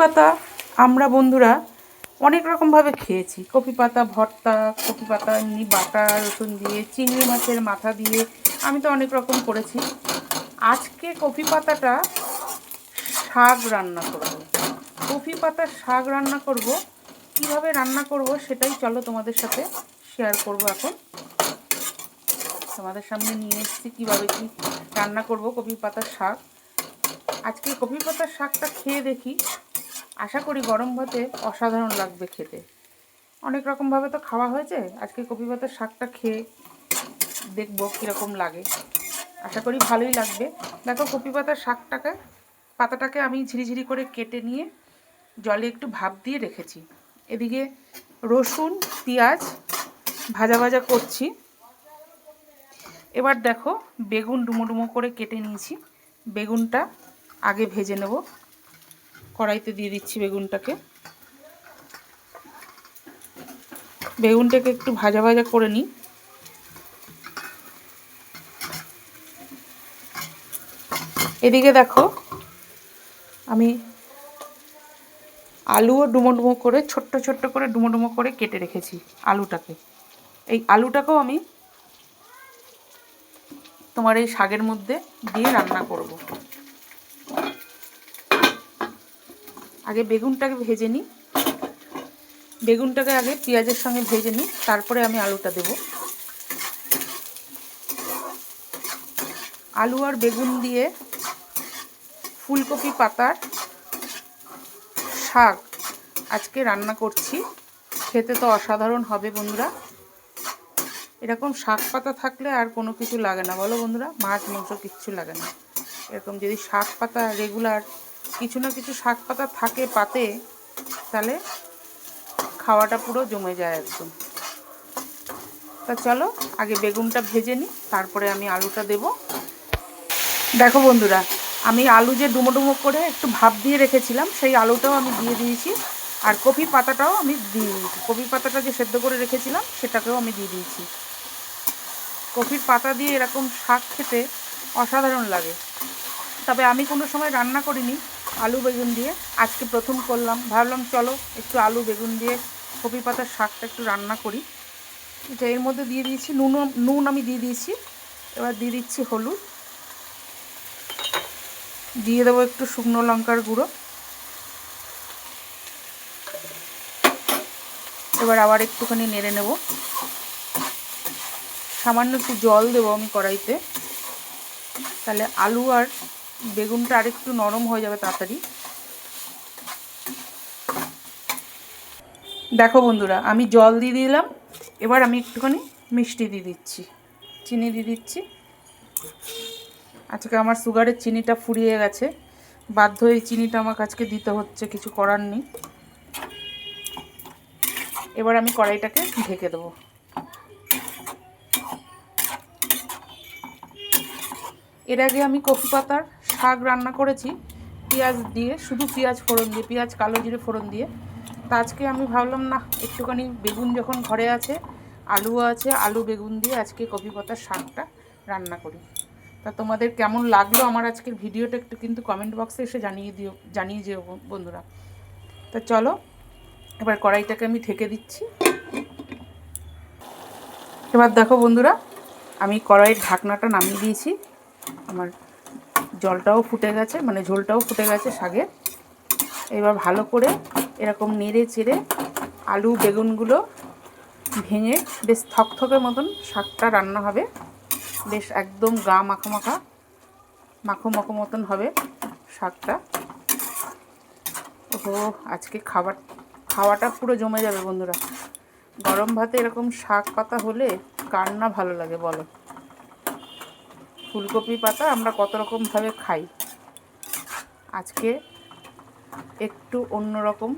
পাতা আমরা বন্ধুরা অনেক রকমভাবে খেয়েছি। কপি পাতা ভর্তা কপি পাতা এমনি বাটা, রসুন দিয়ে, চিংড়ি মাছের মাথা দিয়ে আমি তো অনেক রকম করেছি। আজকে কপি পাতাটা শাক রান্না করব। কপি পাতার শাক রান্না করব, কীভাবে রান্না করব সেটাই চলো তোমাদের সাথে শেয়ার করব এখন। তোমাদের সামনে নিয়ে এসেছি কীভাবে কি রান্না করব কপি পাতার শাক। আজকে কপি পাতার শাকটা খেয়ে দেখি আশা করি গরম ভাতে অসাধারণ লাগবে খেতে। অনেক রকমভাবে তো খাওয়া হয়েছে, আজকে কপি পাতার শাকটা খেয়ে দেখব কীরকম লাগে। আশা করি ভালোই লাগবে। দেখো কপি পাতার শাকটাকে, পাতাটাকে আমি ঝিরিঝিরি করে কেটে নিয়ে জলে একটু ভাপ দিয়ে রেখেছি। এদিকে রসুন, পেঁয়াজ ভাজা ভাজা করছি। এবার দেখো বেগুন ডুমো ডুমো করে কেটে নিয়েছি। বেগুনটা আগে ভেজে নেব। কড়াইতে দিয়ে দিচ্ছি বেগুনটাকে। বেগুনটাকে একটু ভাজা ভাজা করে নিই। এদিকে দেখো, আমি আলুও ডুমো ডুমো করে, ছোট্ট ছোট্ট করে ডুমো ডুমো করে কেটে রেখেছি আলুটাকে। এই আলুটাকেও আমি তোমার এই শাকের মধ্যে দিয়ে রান্না করব। আগে বেগুনটাকে ভেজে নিই। বেগুনটাকে আগে পেঁয়াজের সঙ্গে ভেজে নিই, তারপরে আমি আলুটা দেব। আলু আর বেগুন দিয়ে ফুলকপি পাতার শাক আজকে রান্না করছি। খেতে তো অসাধারণ হবে বন্ধুরা। এরকম শাক পাতা থাকলে আর কোনো কিছু লাগে না। বলো বন্ধুরা, মাছ, মাংস কিচ্ছু লাগে না। এরকম যদি শাক পাতা রেগুলার কিছু না কিছু শাক পাতা থাকে পাতে, তাহলে খাওয়াটা পুরো জমে যায় একদম। তা চলো, আগে বেগুনটা ভেজে নিই, তারপরে আমি আলুটা দেব। দেখো বন্ধুরা, আমি আলু যে ডুমো ডুমো করে একটু ভাপ দিয়ে রেখেছিলাম, সেই আলুটাও আমি দিয়ে দিয়েছি। আর কপি পাতাটাও আমি দিয়ে দিয়েছি। কপি পাতাটা যে সেদ্ধ করে রেখেছিলাম, সেটাকেও আমি দিয়ে দিয়েছি। কপির পাতা দিয়ে এরকম শাক খেতে অসাধারণ লাগে। তবে আমি কোনো সময় রান্না করিনি আলু বেগুন দিয়ে আজকে প্রথম করলাম। ভাবলাম চলো একটু আলু বেগুন দিয়ে কপি পাতার শাকটা একটু রান্না করি। এটা এর মধ্যে দিয়ে দিয়েছি নুন নুন আমি দিয়ে দিয়েছি। এবার দিয়ে দিচ্ছি হলুদ। দিয়ে দেবো একটু শুকনো লঙ্কার গুঁড়ো। এবার আবার একটুখানি নেড়ে নেব। সামান্য একটু জল দেবো আমি কড়াইতে। তাহলে আলু আর বেগুনটা আরেকটু নরম হয়ে যাবে তাড়াতাড়ি। দেখো বন্ধুরা, আমি জল দিয়ে দিলাম, এবার আমি একটুখানি মিষ্টি দিয়ে দিচ্ছি, চিনি দিয়ে দিচ্ছি। আজকে আমার সুগারের চিনিটা ফুরিয়ে গেছে, বাধ্য এই চিনিটা আমার কাছকে দিতে হচ্ছে, কিছু করার নেই। এবার আমি কড়াইটাকে ঢেকে দেবো। এর আগে আমি কফি পাতার শাক রান্না করেছি, পেঁয়াজ দিয়ে, শুধু পেঁয়াজ ফোড়ন দিয়ে, পেঁয়াজ কালো জিরে ফোড়ন দিয়ে। তা আজকে আমি ভাবলাম না একটুখানি বেগুন যখন ঘরে আছে আলু আছে, আলু বেগুন দিয়ে আজকে কপি পাতার শাকটা রান্না করি। তা তোমাদের কেমন লাগল আমার আজকের ভিডিওটা একটু কিন্তু কমেন্ট বক্সে এসে জানিয়ে দিও, জানিয়ে যেও বন্ধুরা। তা চলো, এবার কড়াইটাকে আমি ঢেকে দিচ্ছি। এবার দেখো বন্ধুরা, আমি কড়াইয়ের ঢাকনাটা নামিয়ে দিয়েছি। আমার জলটাও ফুটে গেছে মানে ঝোলটাও ফুটে গেছে শাকের এবার ভালো করে এরকম নেড়ে চেড়ে আলু, বেগুনগুলো ভেঙে বেশ থকথকের মতন শাকটা রান্না হবে। বেশ একদম গা মাখো মাখা মাখো মাখো মতন হবে শাকটা। ও আজকে খাবার, খাওয়াটা পুরো জমে যাবে বন্ধুরা। গরম ভাতে এরকম শাক পাতা হলে কার না ভালো লাগে বলো? ফুলকপি পাতা আমরা কত রকমভাবে খাই। আজকে একটু অন্যরকম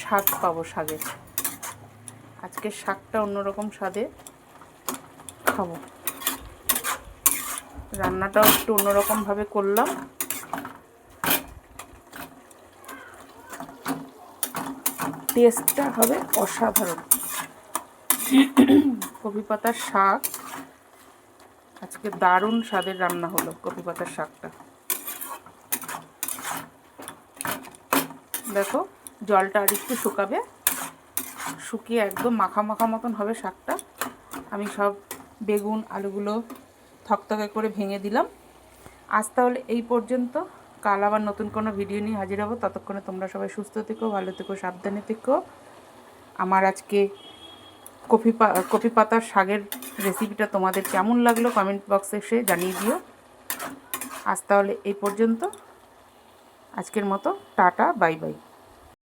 স্বাদ পাবো শাকের আজকে শাকটা অন্যরকম স্বাদে খাব। রান্নাটাও একটু অন্যরকমভাবে করলাম। টেস্টটা হবে অসাধারণ। কপি পাতার শাক আজকে দারুণ স্বাদের রান্না হলো কপি পাতার শাকটা। দেখো, জলটা আর একটু শুকাবে। শুকিয়ে একদম মাখা মাখা মতন হবে শাকটা। আমি সব বেগুন, আলুগুলো থকথকে করে ভেঙে দিলাম। আজ তাহলে এই পর্যন্ত। কাল আবার নতুন কোনো ভিডিও নিয়ে হাজির হব। ততক্ষণে তোমরা সবাই সুস্থ থেকো, ভালো থেকো, সাবধানে থেকো। আমার আজকে কফি পা কফি পাতার শাকের রেসিপিটা তোমাদের কেমন লাগল কমেন্ট বক্সে এসে জানিয়ে দিও। আজ তাহলে এই পর্যন্ত। আজকের মতো টাটা বাই বাই